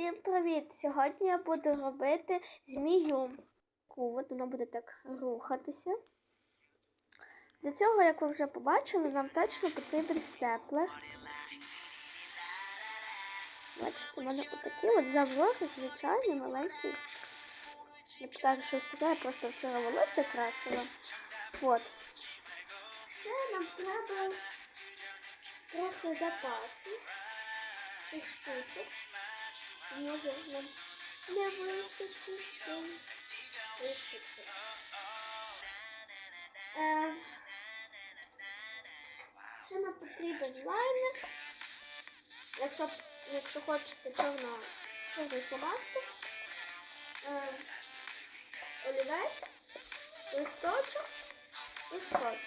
Всім привіт! Сьогодні я буду робити змію. От вона буде так рухатися. Для цього, як ви вже побачили, нам точно потрібен степлер. Бачите, у мене отакі от завоги, звичайні, маленькі. Не питайте, що таке, я просто вчора волосся красила. От. Ще нам треба трохи запасу цих штучок. Може нам не вистачить. Вистачить. Е, ще нам потрібен лайнер. Якщо, якщо хочете чорно, чорний фломастер. Е, олівець, листочок і скотч.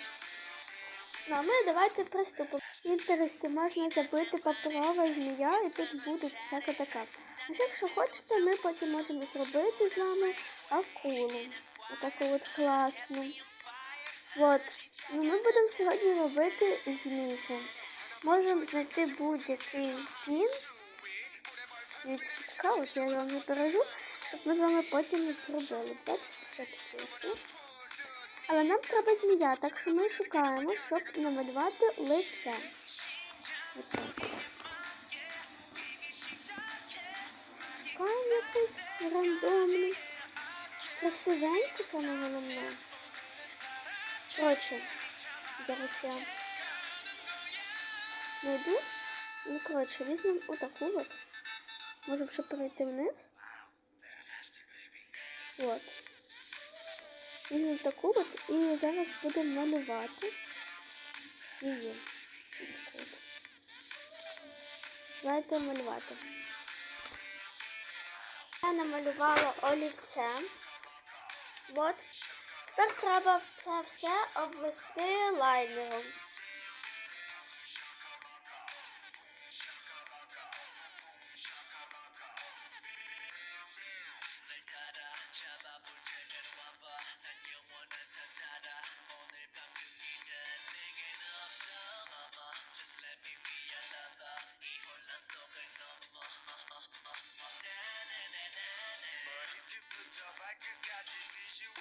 Ну, а ми давайте приступимо. В інтересті можна забити паперова змія і тут буде всяка така. А ще якщо хочете, ми потім можемо зробити з вами акулу. Отаку от класну. От. Ну, ми будемо сьогодні робити змійку. Можемо знайти будь-який кін від шипка, от я вам не бережу, щоб ми з вами потім зробили. Бачите, що таке? Але нам треба змія, так що ми шукаємо, щоб намалювати лице. Шукаємо якусь рандомну. Красивеньку саме головне. Коротше, зараз я знайду. Ну, коротше, візьмемо отаку от. Можемо ще перейти вниз. От. Візьмемо таку от і зараз будемо малювати її. От. Давайте малювати. Я намалювала олівцем. От. Тепер треба це все обвести лайнером.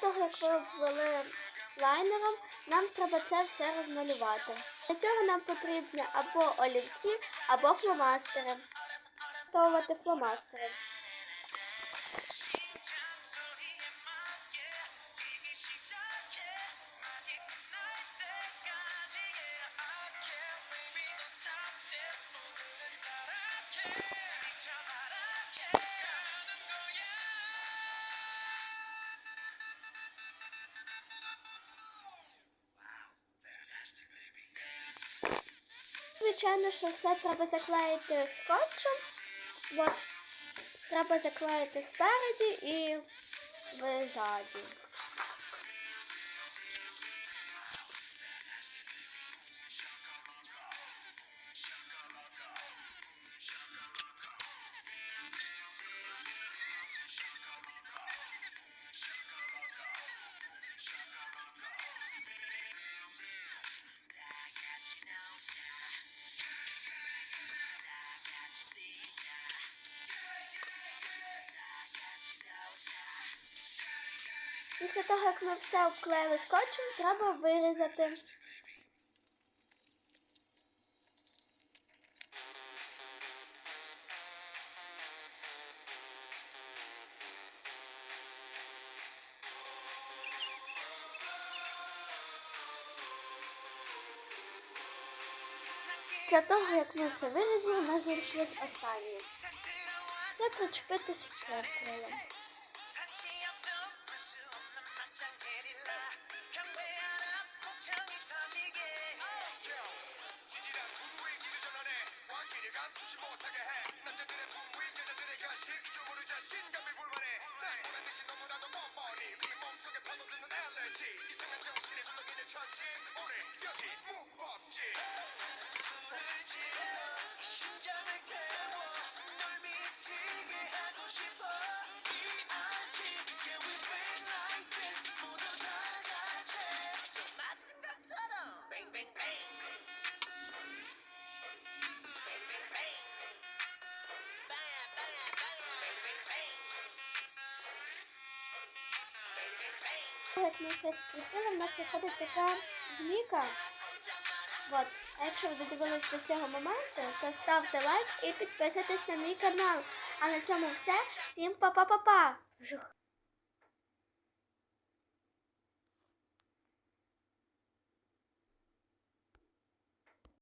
Того, як ви обвели лайнером, нам треба це все розмалювати. Для цього нам потрібні або олівці, або фломастери. Готовувати фломастери. Звичайно, що все треба заклеїти скотчем. От. Треба заклеїти спереді і ззаді. Після того, як ми все обклеїли скотчем, треба вирізати. Після того, як ми все вирізали, у нас залишилось останнє. Все причепити скреплею. 감 She take a hand. Як ми все скріпили, в нас виходить така змійка. От. А якщо ви додивились до цього моменту, то ставте лайк і підписуйтесь на мій канал. А на цьому все. Всім па-па-па-па!